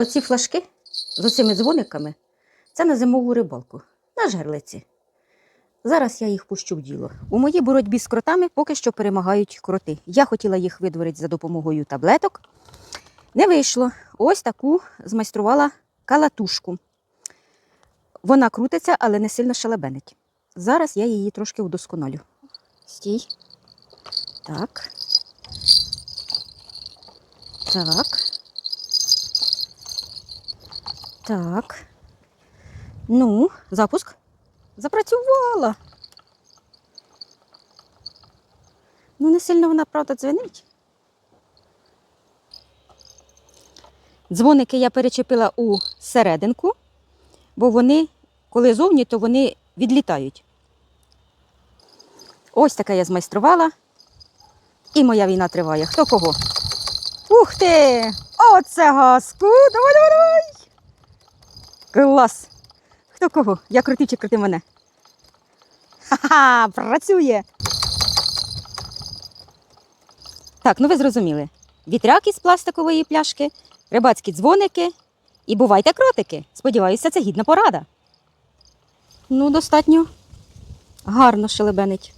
Оці флажки з оцими дзвониками це на зимову рибалку, на жерлиці. Зараз я їх пущу в діло. У моїй боротьбі з кротами поки що перемагають кроти. Я хотіла їх видворити за допомогою таблеток. Не вийшло. Ось таку змайструвала калатушку. Вона крутиться, але не сильно шалебенить. Зараз я її трошки удосконалю. Стій. Так. Так. Так. Ну, запуск. Запрацювала. Ну, не сильно вона, правда, дзвенить. Дзвоники я перечепила у серединку, бо вони, коли зовні, то вони відлітають. Ось таке я змайструвала. І моя війна триває. Хто кого? Ух ти! Оце газку! Давай, давай, давай! Клас! Хто кого? Я крутив чи крути мене? Ха-ха! Працює! Так, ну ви зрозуміли. Вітряк із пластикової пляшки, рибацькі дзвоники і бувайте кротики. Сподіваюся, це гідна порада. Ну, достатньо гарно шелебенить.